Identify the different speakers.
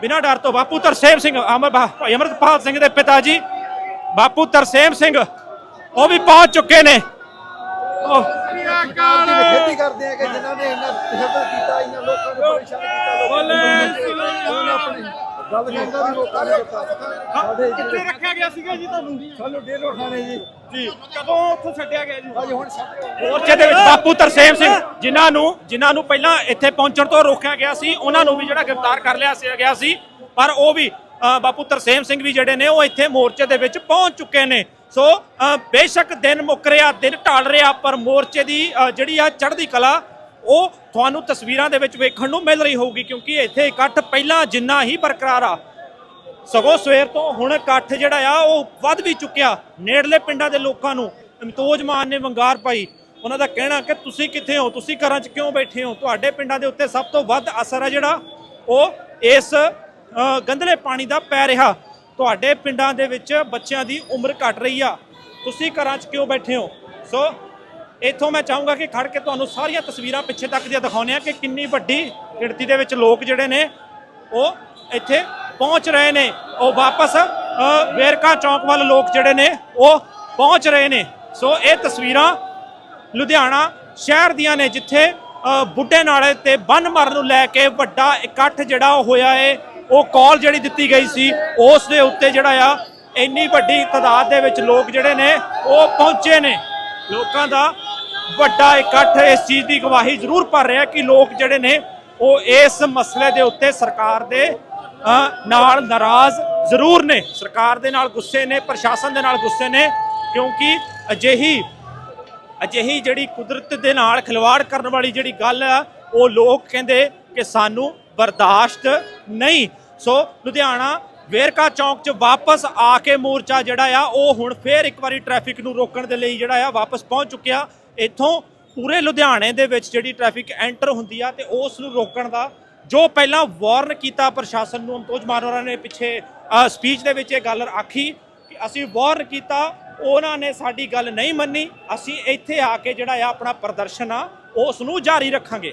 Speaker 1: ਬਿਨਾਂ ਡਰ ਤੋਂ ਬਾਪੂ ਤਰਸੇਮ ਸਿੰਘ ਅਮਰ ਭਾਈ ਅਮਰਤਪਾਲ ਸਿੰਘ ਦੇ ਪਿਤਾ ਜੀ ਬਾਪੂ ਤਰਸੇਮ ਸਿੰਘ ਉਹ ਵੀ ਪਹੁੰਚ ਚੁੱਕੇ ਨੇ। ਉਹ
Speaker 2: ਖੇਤੀ ਕਰਦੇ ਆ ਕਿ ਜਿਨ੍ਹਾਂ ਨੇ ਇੰਨਾ ਤਸ਼ੱਦਦ ਕੀਤਾ ਇਹਨਾਂ ਲੋਕਾਂ ਨੂੰ ਪਰੇਸ਼ਾਨ ਕੀਤਾ ਲੋਕਾਂ ਨੂੰ ਗੱਲ ਕਹਿੰਦਾ ਵੀ ਲੋਕਾਂ ਨੇ ਦਿੱਤਾ ਸਾਡੇ
Speaker 3: ਕਿੱਥੇ ਰੱਖਿਆ ਗਿਆ ਸੀਗਾ ਜੀ ਤੁਹਾਨੂੰ?
Speaker 2: ਸਾਨੂੰ ਡੇਲੋ ਖਾਣੇ ਜੀ।
Speaker 3: ਜੀ ਕਦੋਂ ਉੱਥੋਂ ਛੱਡਿਆ ਗਿਆ ਜੀ?
Speaker 2: ਅੱਜ ਹੁਣ
Speaker 1: ਮੋਰਚੇ ਦੇ ਵਿੱਚ ਬਾਪੂ ਤਰਸੇਮ ਸਿੰਘ ਜਿਨ੍ਹਾਂ ਨੂੰ ਜਿਨ੍ਹਾਂ ਨੂੰ ਪਹਿਲਾਂ ਇੱਥੇ ਪਹੁੰਚਣ ਤੋਂ ਰੋਕਿਆ ਗਿਆ ਸੀ ਉਹਨਾਂ ਨੂੰ ਵੀ ਜਿਹੜਾ ਗ੍ਰਿਫਤਾਰ ਕਰ ਲਿਆ ਗਿਆ ਸੀ। ਪਰ ਉਹ ਵੀ ਬਾਪੂ ਤਰਸੇਮ ਸਿੰਘ ਵੀ ਜਿਹੜੇ ਨੇ ਉਹ ਇੱਥੇ ਮੋਰਚੇ ਦੇ ਵਿੱਚ ਪਹੁੰਚ ਚੁੱਕੇ ਨੇ। ਸੋ ਬੇਸ਼ੱਕ ਦਿਨ ਮੁੱਕ ਰਿਹਾ ਦਿਨ ਢਲ ਰਿਹਾ ਪਰ ਮੋਰਚੇ ਦੀ ਜਿਹੜੀ ਆ ਚੜ੍ਹਦੀ ਕਲਾ ਉਹ ਤੁਹਾਨੂੰ ਤਸਵੀਰਾਂ ਦੇ ਵਿੱਚ ਵੇਖਣ ਨੂੰ ਮਿਲ ਰਹੀ ਹੋਊਗੀ, ਕਿਉਂਕਿ ਇੱਥੇ ਇਕੱਠ ਪਹਿਲਾਂ ਜਿੰਨਾ ਹੀ ਬਰਕਰਾਰ ਆ। ਸਗੋਂ ਸਵੇਰ ਤੋਂ ਹੁਣ ਇਕੱਠ ਜਿਹੜਾ ਆ, ਉਹ ਵੱਧ ਵੀ ਚੁੱਕਿਆ। ਨੇੜਲੇ ਪਿੰਡਾਂ ਦੇ ਲੋਕਾਂ ਨੂੰ ਅਮਤੋਜ ਮਾਨ ਨੇ ਵੰਗਾਰ ਪਾਈ। ਉਹਨਾਂ ਦਾ ਕਹਿਣਾ ਕਿ ਤੁਸੀਂ ਕਿੱਥੇ ਹੋ, ਤੁਸੀਂ ਘਰਾਂ 'ਚ ਕਿਉਂ ਬੈਠੇ ਹੋ? ਤੁਹਾਡੇ ਪਿੰਡਾਂ ਦੇ ਉੱਤੇ ਸਭ ਤੋਂ ਵੱਧ ਅਸਰ ਹੈ ਜਿਹੜਾ, ਉਹ ਇਸ ਗੰਧਲੇ ਪਾਣੀ ਦਾ ਪੈ ਰਿਹਾ। ਤੁਹਾਡੇ ਪਿੰਡਾਂ ਦੇ ਵਿੱਚ ਬੱਚਿਆਂ ਦੀ ਉਮਰ ਘਟ ਰਹੀ ਆ। ਤੁਸੀਂ ਘਰਾਂ 'ਚ ਕਿਉਂ ਬੈਠੇ ਹੋ? ਸੋ ਇੱਥੋਂ ਮੈਂ ਚਾਹੂੰਗਾ ਕਿ ਖੜ ਕੇ ਤੁਹਾਨੂੰ ਸਾਰੀਆਂ ਤਸਵੀਰਾਂ ਪਿੱਛੇ ਤੱਕ ਦੀਆਂ ਦਿਖਾਉਂਦੇ ਆ ਕਿ ਕਿੰਨੀ ਵੱਡੀ ਗਿਣਤੀ ਦੇ ਵਿੱਚ ਲੋਕ ਜਿਹੜੇ ਨੇ ਉਹ ਇੱਥੇ ਪਹੁੰਚ ਰਹੇ ਨੇ। ਉਹ ਵਾਪਸ ਵੇਰਕਾ ਚੌਂਕ ਵੱਲ ਲੋਕ ਜਿਹੜੇ ਨੇ ਉਹ ਪਹੁੰਚ ਰਹੇ ਨੇ। ਸੋ ਇਹ ਤਸਵੀਰਾਂ ਲੁਧਿਆਣਾ ਸ਼ਹਿਰ ਦੀਆਂ ਨੇ, ਜਿੱਥੇ ਬੁੱਢੇ ਨਾਲੇ ਤੇ ਬੰਨ ਮਰਨ ਨੂੰ ਲੈ ਕੇ ਵੱਡਾ ਇਕੱਠ ਜਿਹੜਾ ਉਹ ਹੋਇਆ ਏ, ਉਹ ਕਾਲ ਜਿਹੜੀ ਦਿੱਤੀ ਗਈ ਸੀ, ਉਸ ਦੇ ਉੱਤੇ ਜਿਹੜਾ ਆ, ਇੰਨੀ ਵੱਡੀ ਤਾਦਾਦ ਦੇ ਵਿੱਚ ਲੋਕ ਜਿਹੜੇ ਨੇ ਉਹ ਪਹੁੰਚੇ ਨੇ। ਲੋਕਾਂ ਦਾ ਵੱਡਾ ਇਕੱਠ ਇਸ ਚੀਜ਼ ਦੀ ਗਵਾਹੀ ਜ਼ਰੂਰ ਭਰ ਰਿਹਾ ਕਿ ਲੋਕ ਜਿਹੜੇ ਨੇ ਉਹ ਇਸ ਮਸਲੇ ਦੇ ਉੱਤੇ ਸਰਕਾਰ ਦੇ ਨਾਲ ਨਾਰਾਜ਼ ਜ਼ਰੂਰ ਨੇ। ਸਰਕਾਰ ਦੇ ਨਾਲ ਗੁੱਸੇ ਨੇ, ਪ੍ਰਸ਼ਾਸਨ ਦੇ ਨਾਲ ਗੁੱਸੇ ਨੇ, ਕਿਉਂਕਿ ਅਜਿਹੀ ਅਜਿਹੀ ਜਿਹੜੀ ਕੁਦਰਤ ਦੇ ਨਾਲ ਖਿਲਵਾੜ ਕਰਨ ਵਾਲੀ ਜਿਹੜੀ ਗੱਲ ਆ, ਉਹ ਲੋਕ ਕਹਿੰਦੇ ਕਿ ਸਾਨੂੰ ਬਰਦਾਸ਼ਤ ਨਹੀਂ। ਸੋ ਲੁਧਿਆਣਾ ਵੇਰਕਾ ਚੌਂਕ 'ਚ ਵਾਪਸ ਆ ਕੇ ਮੋਰਚਾ ਜਿਹੜਾ ਆ, ਉਹ ਹੁਣ ਫੇਰ ਇੱਕ ਵਾਰੀ ਟ੍ਰੈਫਿਕ ਨੂੰ ਰੋਕਣ ਦੇ ਲਈ ਜਿਹੜਾ ਆ, ਵਾਪਸ ਪਹੁੰਚ ਚੁੱਕਿਆ। ਇੱਥੋਂ ਪੂਰੇ ਲੁਧਿਆਣੇ ਦੇ ਵਿੱਚ ਜਿਹੜੀ ਟ੍ਰੈਫਿਕ ਐਂਟਰ ਹੁੰਦੀ ਆ ਤੇ ਉਸ ਨੂੰ ਰੋਕਣ ਦਾ ਜੋ ਪਹਿਲਾਂ ਵਾਰਨ ਕੀਤਾ ਪ੍ਰਸ਼ਾਸਨ ਨੂੰ ਅੰਤੋਜ ਮਾਨੋਰਾ ਨੇ ਪਿੱਛੇ ਸਪੀਚ ਦੇ ਵਿੱਚ ਇਹ ਗੱਲ ਆਖੀ ਕਿ ਅਸੀਂ ਵਾਰਨ ਕੀਤਾ, ਉਹਨਾਂ ਨੇ ਸਾਡੀ ਗੱਲ ਨਹੀਂ ਮੰਨੀ, ਅਸੀਂ ਇੱਥੇ ਆ ਕੇ ਜਿਹੜਾ ਆ ਆਪਣਾ ਪ੍ਰਦਰਸ਼ਨ ਆ, ਉਸ ਨੂੰ ਜਾਰੀ ਰੱਖਾਂਗੇ।